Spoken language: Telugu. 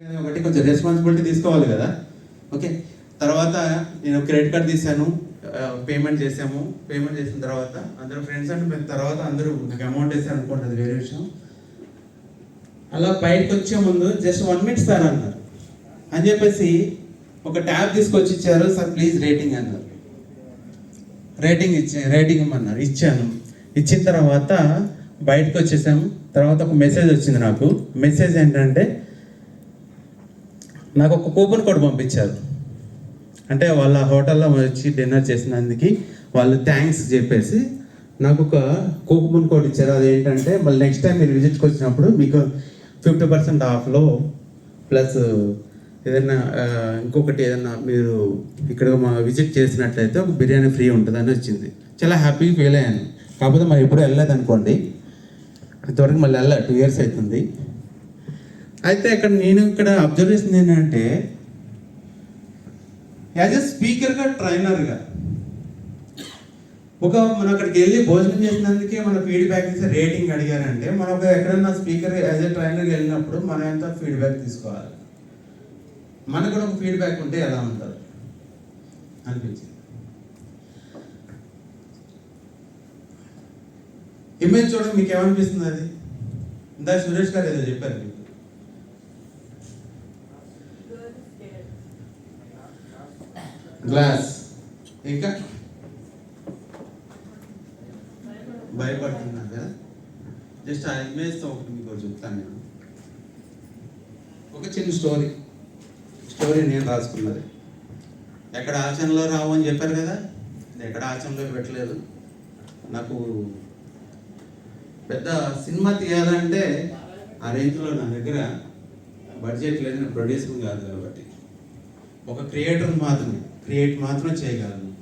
ఒకటి కొంచెం రెస్పాన్సిబిలిటీ తీసుకోవాలి కదా. ఓకే తర్వాత నేను క్రెడిట్ కార్డ్ తీసాను పేమెంట్ చేసాము పేమెంట్ చేసిన తర్వాత అందరూ ఫ్రెండ్స్ అంటే తర్వాత అందరూ నాకు అమౌంట్ వేసారు అనుకోండి అది వేరే విషయం. అలా బయటకు వచ్చే ముందు జస్ట్ వన్ మినిట్ సార్ అన్నారు. అని చెప్పేసి ఒక ట్యాబ్ తీసుకొచ్చి ఇచ్చారు సార్ ప్లీజ్ రేటింగ్ అన్నారు. రేటింగ్ ఇచ్చే రేటింగ్ ఇమ్మన్నారు. ఇచ్చాను. ఇచ్చిన తర్వాత బయటకు వచ్చేసాము. తర్వాత ఒక మెసేజ్ వచ్చింది నాకు. మెసేజ్ ఏంటంటే నాకు ఒక కూపన్ కోడ్ పంపించారు. అంటే వాళ్ళ హోటల్లో వచ్చి డిన్నర్ చేసినందుకు వాళ్ళు థ్యాంక్స్ చెప్పేసి నాకు ఒక కూపన్ కోడ్ ఇచ్చారు. అది ఏంటంటే మళ్ళీ నెక్స్ట్ టైం మీరు విజిట్కి వచ్చినప్పుడు మీకు ఫిఫ్టీ పర్సెంట్ ఆఫ్లో ప్లస్ ఏదైనా ఇంకొకటి ఏదైనా మీరు ఇక్కడ మా విజిట్ చేసినట్లయితే ఒక బిర్యానీ ఫ్రీ ఉంటుందని వచ్చింది. చాలా హ్యాపీగా ఫీల్ అయ్యాను. కాకపోతే మరి ఎప్పుడు వెళ్ళలేదు అనుకోండి ఇంతవరకు మళ్ళీ వెళ్ళా టూ ఇయర్స్ అవుతుంది. అయితే ఇక్కడ నేను ఇక్కడ అబ్జర్వ్ చేసింది ఏంటంటే యాజ్ ఎ స్పీకర్గా ట్రైనర్గా ఒక మనం అక్కడికి వెళ్ళి భోజనం చేసినందుకే మన ఫీడ్బ్యాక్ ఇస్తే రేటింగ్ అడిగారంటే మనం ఒక ఎక్కడన్నా స్పీకర్ యాజ్ ఎ ట్రైనర్ వెళ్ళినప్పుడు మనం ఎంత ఫీడ్బ్యాక్ తీసుకోవాలి? మనకు కూడా ఒక ఫీడ్బ్యాక్ ఉంటే ఎలా ఉంటుంది? అనిపించింది. ఇమేజ్ చూడండి మీకు ఏమనిపిస్తుంది అది? ఇందాక సురేష్ గారు ఏదో చెప్పారు మీకు. గ్లాస్. ఇంకా? భయపడుతున్నారు కదా? జస్ట్ ఆ ఇమేజ్తో ఒకటి మీకు చెప్తాను నేను. ఒక చిన్న స్టోరీ. స్టోరీ నేను రాసుకున్నది. ఎక్కడ ఆచరణలో రావు అని చెప్పారు కదా? ఎక్కడ ఆచరణలో పెట్టలేదు. నాకు పెద్ద సినిమా తీయాలంటే ఆ రేంజ్లో నా దగ్గర బడ్జెట్ లేదని ప్రొడ్యూసింగ్ కాదు కాబట్టి. ఒక క్రియేటర్ మాత్రమే క్రియేట్ మాత్రమే చేయగలను.